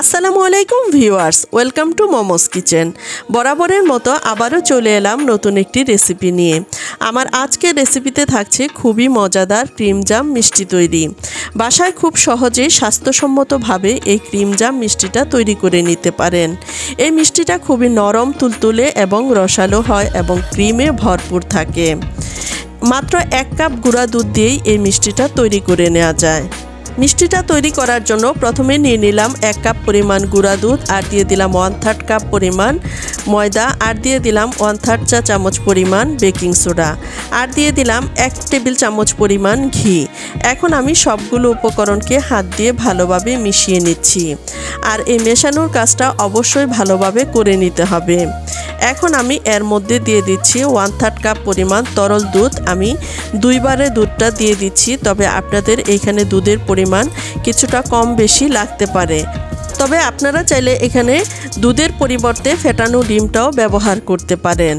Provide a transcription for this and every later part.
আসসালামু আলাইকুম viewers, welcome to Momos kitchen. বরাবরের মতো আবারও চলে এলাম নতুন একটি রেসিপি নিয়ে। আমার আজকের রেসিপিতে থাকছে খুবই মজাদার ক্রিম জাম মিষ্টি তৈরি। বাসায় খুব সহজেই স্বাস্থ্যসম্মতভাবে এই ক্রিম জাম মিষ্টিটা তৈরি করে নিতে পারেন। এই মিষ্টিটা খুবই নরম, তুলতুলে এবং রসালো হয় এবং ক্রিমে ভরপুর থাকে। মাত্র এক কাপ গুঁড়া দুধ দিয়েই এই মিষ্টিটা তৈরি করে নেওয়া যায়। মিষ্টিটা তৈরি করার জন্য প্রথমে নিয়ে নিলাম এক কাপ পরিমাণ গুঁড়া দুধ, আর দিয়ে দিলাম ওয়ান থার্ড কাপ পরিমাণ ময়দা, আর দিয়ে দিলাম ওয়ান থার্ড চা চামচ পরিমাণ বেকিং সোডা আর দিয়ে দিলাম এক টেবিল চামচ পরিমাণ ঘি। এখন আমি সবগুলো উপকরণকে হাত দিয়ে ভালোভাবে মিশিয়ে নিচ্ছি, আর এই মেশানোর কাজটা অবশ্যই ভালোভাবে করে নিতে হবে। এখন আমি এর মধ্যে দিয়ে দিচ্ছি ওয়ান থার্ড কাপ পরিমাণ তরল দুধ। আমি দুইবারে দুধটা দিয়ে দিচ্ছি, তবে আপনাদের এখানে দুধের পরিমাণ কিছুটা কম বেশি লাগতে পারে। তবে আপনারা চাইলে এখানে দুধের পরিবর্তে ফেটানো ডিমটাও ব্যবহার করতে পারেন।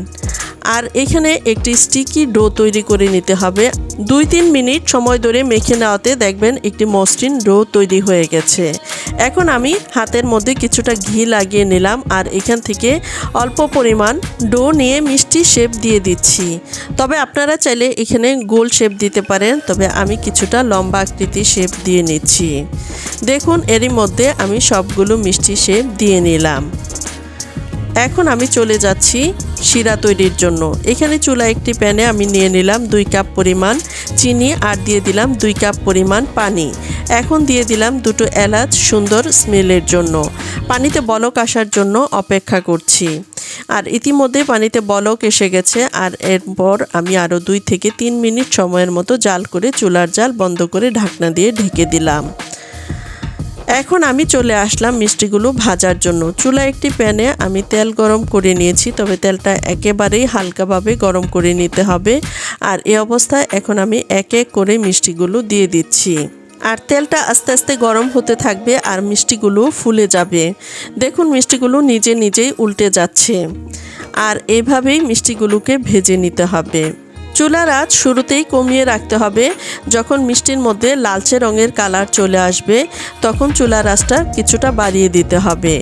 আর এখানে একটি স্টিকি ডো তৈরি করে নিতে হবে। দুই তিন মিনিট সময় ধরে মেখে নেওয়াতে দেখবেন একটি মসৃণ ডো তৈরি হয়ে গেছে। এখন আমি হাতের মধ্যে কিছুটা ঘি লাগিয়ে নিলাম আর এখান থেকে অল্প পরিমাণ ডো নিয়ে মিষ্টি শেপ দিয়ে দিচ্ছি। তবে আপনারা চাইলে এখানে গোল শেপ দিতে পারেন, তবে আমি কিছুটা লম্বা আকৃতি শেপ দিয়ে নিচ্ছি। দেখুন, এরই মধ্যে আমি সবগুলো মিষ্টি শেপ দিয়ে নিলাম। এখন আমি চলে যাচ্ছি শিরা তৈরির জন্য। এখানে চুলা একটি প্যানে আমি নিয়ে নিলাম দুই কাপ পরিমাণ চিনি আর দিয়ে দিলাম দুই কাপ পরিমাণ পানি। এখন দিয়ে দিলাম দুটো এলাচ সুন্দর স্মেলের জন্য। পানিতে বলক আসার জন্য অপেক্ষা করছি। আর ইতিমধ্যে পানিতে বলক এসে গেছে আর এরপর আমি আরও দুই থেকে তিন মিনিট সময়ের মতো জাল করে চুলার জাল বন্ধ করে ঢাকনা দিয়ে ঢেকে দিলাম। এখন আমি চলে আসলাম মিষ্টিগুলো ভাজার জন্য। চুলা একটি প্যানে আমি তেল গরম করে নিয়েছি, তবে তেলটা একেবারেই হালকাভাবে গরম করে নিতে হবে। আর এ অবস্থায় এখন আমি এক এক করে মিষ্টিগুলো দিয়ে দিচ্ছি। আর তেলটা আস্তে আস্তে গরম হতে থাকবে আর মিষ্টিগুলো ফুলে যাবে। দেখুন, মিষ্টিগুলো নিজে নিজেই উল্টে যাচ্ছে। আর এভাবেই মিষ্টিগুলোকে ভেজে নিতে হবে। চুলার আঁচ শুরুতেই কমিয়ে রাখতে হবে। যখন মিষ্টির মধ্যে লালচে রঙের কালার চলে আসবে, তখন চুলার আঁচটা কিছুটা বাড়িয়ে দিতে হবে।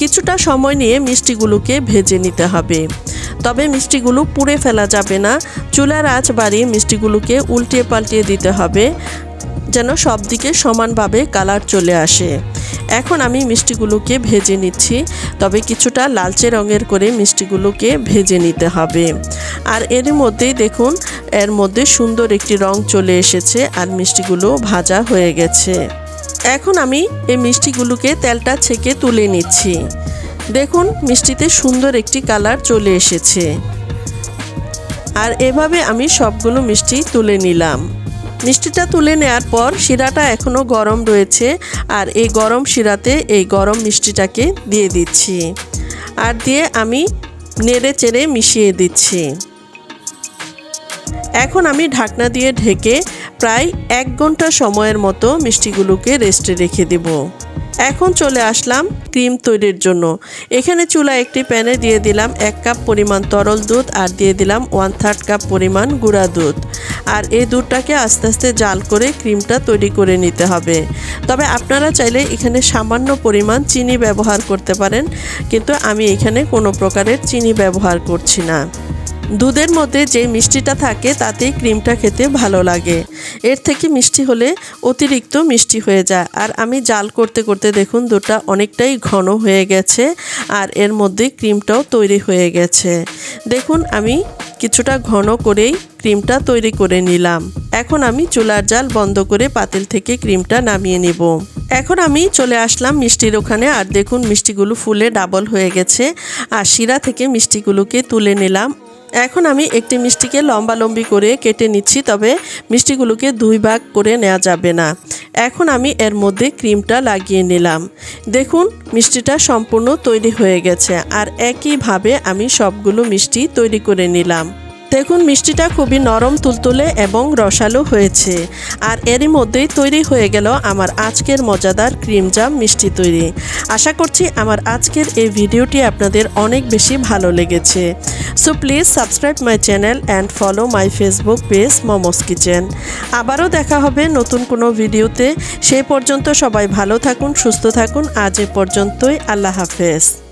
কিছুটা সময় নিয়ে মিষ্টিগুলোকে ভেজে নিতে হবে। তবে মিষ্টিগুলো পুড়ে ফেলা যাবে না। চুলার আঁচ বাড়িয়ে মিষ্টিগুলোকে উল্টিয়ে পাল্টিয়ে দিতে হবে, যেন সব দিকে সমানভাবে কালার চলে আসে। এখন আমি মিষ্টিগুলোকে ভেজে নিচ্ছি, তবে কিছুটা লালচে রঙের করে মিষ্টিগুলোকে ভেজে নিতে হবে। আর এর মধ্যেই দেখুন, এর মধ্যে সুন্দর একটি রং চলে এসেছে আর মিষ্টিগুলো ভাজা হয়ে গেছে। এখন আমি এই মিষ্টিগুলোকে তেলটা ছেঁকে তুলে নিচ্ছি। দেখুন, মিষ্টিতে সুন্দর একটি কালার চলে এসেছে। আর এভাবে আমি সবগুলো মিষ্টি তুলে নিলাম। মিষ্টিটা তুলে নেওয়ার পর শিরাটা এখনও গরম রয়েছে আর এই গরম শিরাতে এই গরম মিষ্টিটাকে দিয়ে দিচ্ছি। আর দিয়ে আমি নেড়ে চেড়ে মিশিয়ে দিচ্ছি। এখন আমি ঢাকনা দিয়ে ঢেকে প্রায় এক ঘণ্টা সময়ের মতো মিষ্টিগুলোকে রেস্টে রেখে দেবো। এখন চলে আসলাম ক্রিম তৈরির জন্য। এখানে চুলা একটি প্যানে দিয়ে দিলাম এক কাপ পরিমাণ তরল দুধ আর দিয়ে দিলাম ওয়ান থার্ড কাপ পরিমাণ গুঁড়া দুধ। আর এই দুধটাকে আস্তে আস্তে জাল করে ক্রিমটা তৈরি করে নিতে হবে। তবে আপনারা চাইলে এখানে সামান্য পরিমাণ চিনি ব্যবহার করতে পারেন, কিন্তু আমি এখানে কোনো প্রকারের চিনি ব্যবহার করছি না। দুধের মধ্যে যে মিষ্টিটা থাকে, তাতেই ক্রিমটা খেতে ভালো লাগে। এর থেকে মিষ্টি হলে অতিরিক্ত মিষ্টি হয়ে যায়। আর আমি জাল করতে করতে দেখুন, দুধটা অনেকটাই ঘন হয়ে গেছে আর এর মধ্যে ক্রিমটাও তৈরি হয়ে গেছে। দেখুন, আমি কিছুটা ঘন করেই ক্রিমটা তৈরি করে নিলাম। এখন আমি চুলার জাল বন্ধ করে পাতিল থেকে ক্রিমটা নামিয়ে নিব। এখন আমি চলে আসলাম মিষ্টির ওখানে আর দেখুন, মিষ্টিগুলো ফুলে ডাবল হয়ে গেছে। আর শিরা থেকে মিষ্টিগুলোকে তুলে নিলাম এখন আমি একটি মিষ্টিকে লম্বা লম্বি করে কেটে নিচ্ছি, তবে মিষ্টিগুলোকে দুই ভাগ করে নেওয়া যাবে না। এখন আমি এর মধ্যে ক্রিমটা লাগিয়ে নিলাম। দেখুন, মিষ্টিটা সম্পূর্ণ তৈরি হয়ে গেছে, আর একইভাবে আমি সবগুলো মিষ্টি তৈরি করে নিলাম। দেখুন, মিষ্টিটা খুবই নরম, তুলতুলে এবং রসালো হয়েছে। আর এরই মধ্যেই তৈরি হয়ে গেল আমার আজকের মজাদার ক্রিম জাম মিষ্টি তৈরি। আশা করছি আমার আজকের এই ভিডিওটি আপনাদের অনেক বেশি ভালো লেগেছে। So please subscribe my channel and follow my Facebook page Momos kitchen আবারও দেখা হবে নতুন কোনো ভিডিওতে। সেই পর্যন্ত সবাই ভালো থাকুন, সুস্থ থাকুন। আজ এ পর্যন্তই, আল্লাহ হাফেজ।